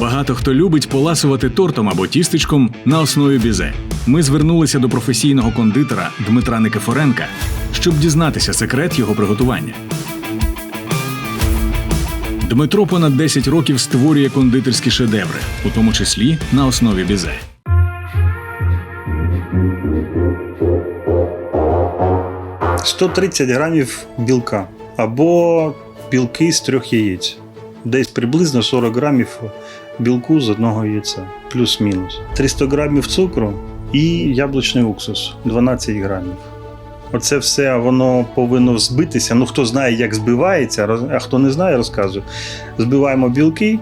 Багато хто любить поласувати тортом або тістечком на основі бізе. Ми звернулися до професійного кондитера Дмитра Никифоренка, щоб дізнатися секрет його приготування. Дмитро понад 10 років створює кондитерські шедеври, у тому числі на основі бізе. – 130 грамів білка або білки з трьох яєць. Десь приблизно 40 грамів білку з одного яйця, плюс-мінус. 300 грамів цукру і яблучний уксус 12 грамів. Оце все воно повинно збитися. Ну, хто знає, як збивається, а хто не знає, розказую. Збиваємо білки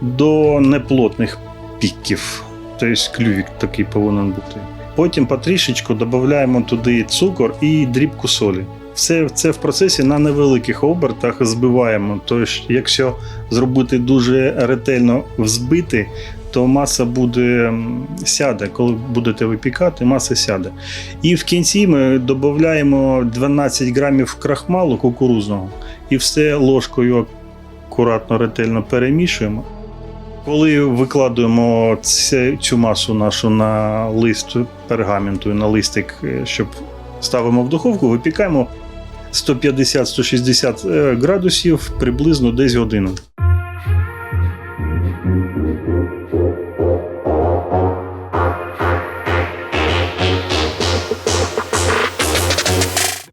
до неплотних піків. Тобто клювік такий повинен бути. Потім потрішечку додаємо туди цукор і дрібку солі. Все це в процесі на невеликих обертах збиваємо. Тобто, якщо зробити дуже ретельно взбити, то маса буде сяде. Коли будете випікати, маса сяде. І в кінці ми додаємо 12 грамів крахмалу кукурузного і все ложкою акуратно, ретельно перемішуємо. Коли викладуємо цю масу нашу на лист пергаменту на листик, е, щоб ставимо в духовку, випікаємо 150-160 е, градусів приблизно десь годину.